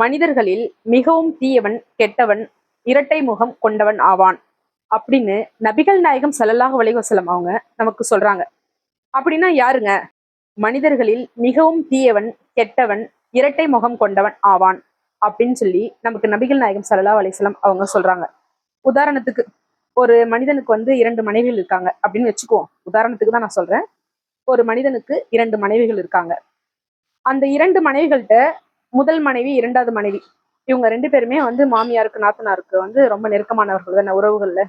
மனிதர்களில் மிகவும் தீயவன் கெட்டவன் இரட்டை முகம் கொண்டவன் ஆவான் அப்படின்னு நபிகள் நாயகம் ஸல்லல்லாஹு வலைவசலம் அவங்க நமக்கு சொல்றாங்க. அப்படின்னா யாருங்க? மனிதர்களில் மிகவும் தீயவன் கெட்டவன் இரட்டை முகம் கொண்டவன் ஆவான் அப்படின்னு சொல்லி நமக்கு நபிகள் நாயகம் ஸல்லல்லாஹு அலைஹி அவங்க சொல்றாங்க. உதாரணத்துக்கு ஒரு மனிதனுக்கு வந்து இரண்டு மனைவிகள் இருக்காங்க அப்படின்னு வச்சுக்குவோம். உதாரணத்துக்கு தான் நான் சொல்றேன். ஒரு மனிதனுக்கு இரண்டு மனைவிகள் இருக்காங்க. அந்த இரண்டு மனைவிகள்கிட்ட முதல் மனைவி இரண்டாவது மனைவி. இவங்க ரெண்டு பேருமே வந்து மாமியாருக்கு நாத்தனாருக்கு வந்து ரொம்ப நெருக்கமானவர்கள் தானே உறவுகள்ல.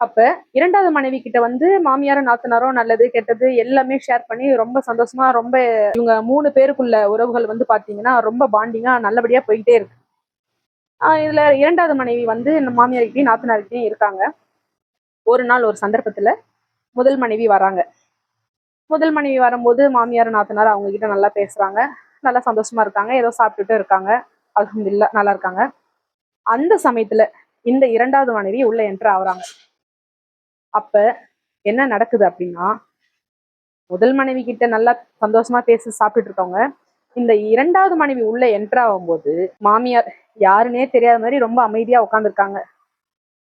அப்ப இரண்டாவது மனைவி கிட்ட வந்து மாமியாரும் நாத்தனாரும் நல்லது கெட்டது எல்லாமே ஷேர் பண்ணி ரொம்ப சந்தோஷமா ரொம்ப இவங்க மூணு பேருக்குள்ள உறவுகள் வந்து பாத்தீங்கன்னா ரொம்ப பாண்டிங்கா நல்லபடியா போயிட்டே இருக்கு. இதுல இரண்டாவது மனைவி வந்து மாமியார்கிட்டையும் நாத்தனார்கிட்டையும் இருக்காங்க. ஒரு நாள் ஒரு சந்தர்ப்பத்துல முதல் மனைவி வராங்க. முதல் மனைவி வரும்போது மாமியார் நாத்தனார் அவங்க கிட்ட நல்லா பேசுறாங்க. நல்லா சந்தோஷமா இருக்காங்க. ஏதோ சாப்பிட்டுட்டு இருக்காங்க. அல்ஹம்துலில்லாஹ் நல்லா இருக்காங்க. அந்த சமயத்துல இந்த இரண்டாவது மனைவி உள்ள என்ட்ரு ஆகுறாங்க. அப்ப என்ன நடக்குது அப்படின்னா முதல் மனைவி கிட்ட நல்லா சந்தோஷமா பேசி சாப்பிட்டுட்டு இருக்கவங்க இந்த இரண்டாவது மனைவி உள்ள என்ட்ரு ஆகும்போது மாமியார் யாருன்னே தெரியாத மாதிரி ரொம்ப அமைதியா உட்காந்துருக்காங்க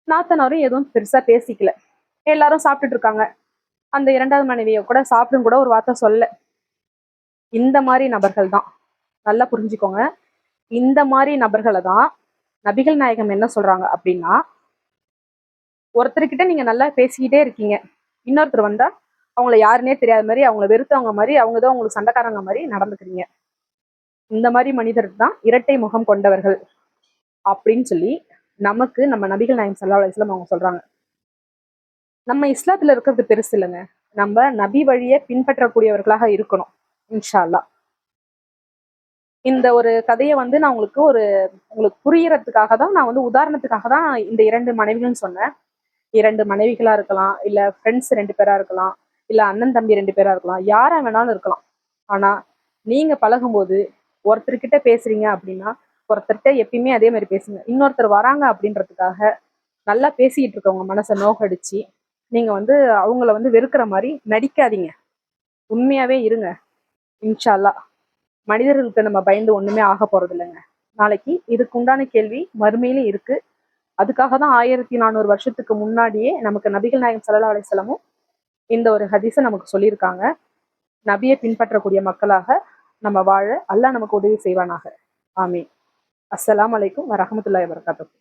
நாத்தனாரும் எதுவும் பெருசா பேசிக்கல. எல்லாரும் சாப்பிட்டுட்டு இருக்காங்க. அந்த இரண்டாவது மனைவியை கூட சாப்பிடும் கூட ஒரு வார்த்தை சொல்ல. இந்த மாதிரி நபர்கள் தான். நல்லா புரிஞ்சுக்கோங்க. இந்த மாதிரி நபர்களை தான் நபிகள் நாயகம் என்ன சொல்றாங்க அப்படின்னா ஒருத்தர்கிட்ட நீங்க நல்லா பேசிக்கிட்டே இருக்கீங்க. இன்னொருத்தர் வந்தா அவங்கள யாருன்னே தெரியாத மாதிரி அவங்கள வெறுத்தவங்க மாதிரி அவங்க தான் உங்களுக்கு சண்டைக்காரங்க மாதிரி நடந்துக்கிறீங்க. இந்த மாதிரி மனிதர் தான் இரட்டை முகம் கொண்டவர்கள் அப்படின்னு சொல்லி நமக்கு நம்ம நபிகள் நாயகம் சல்லா அலிஸ்லாம் அவங்க சொல்றாங்க. நம்ம இஸ்லாத்துல இருக்கிறது பெருசு இல்லைங்க. நம்ம நபி வழியை பின்பற்றக்கூடியவர்களாக இருக்கணும் இன்ஷா அல்லாஹ் இந்த ஒரு கதையை வந்து நான் உங்களுக்கு ஒரு உங்களுக்கு புரியறதுக்காக தான் நான் வந்து உதாரணத்துக்காக தான் இந்த இரண்டு மனைவிகள்னு சொன்னேன். இரண்டு மனைவிகளா இருக்கலாம் இல்ல ஃப்ரெண்ட்ஸ் ரெண்டு பேரா இருக்கலாம் இல்ல அண்ணன் தம்பி ரெண்டு பேரா இருக்கலாம் யாரா வேணாலும் இருக்கலாம். ஆனா நீங்க பழகும்போது ஒருத்தர்கிட்ட பேசுறீங்க அப்படின்னா ஒருத்தர்கிட்ட எப்பயுமே அதே மாதிரி பேசுங்க. இன்னொருத்தர் வராங்க அப்படின்றதுக்காக நல்லா பேசிக்கிட்டு இருக்கவங்க மனசை நோகடிச்சு நீங்க வந்து அவங்கள வந்து வெறுக்கிற மாதிரி நடிக்காதீங்க. உண்மையாவே இருங்க. இன்ஷா அல்லாஹ் மனிதர்களுக்கு நம்ம பயந்து ஒண்ணுமே ஆக போறது இல்லைங்க நாளைக்கு இதுக்கு உண்டான கேள்வி மறுமையிலும் இருக்கு. அதுக்காக தான் ஆயிரத்தி நானூறு வருஷத்துக்கு முன்னாடியே நமக்கு நபிகள் நாயகம் சல்லா அலிசலமும் இந்த ஒரு ஹதீஸை நமக்கு சொல்லியிருக்காங்க. நபியை பின்பற்றக்கூடிய மக்களாக நம்ம வாழ அல்லாஹ் நமக்கு உதவி செய்வானாக. ஆமீன். அஸ்லாம் அலைக்கும் வரஹ்மத்துல்லாஹி வபரகாத்துஹு.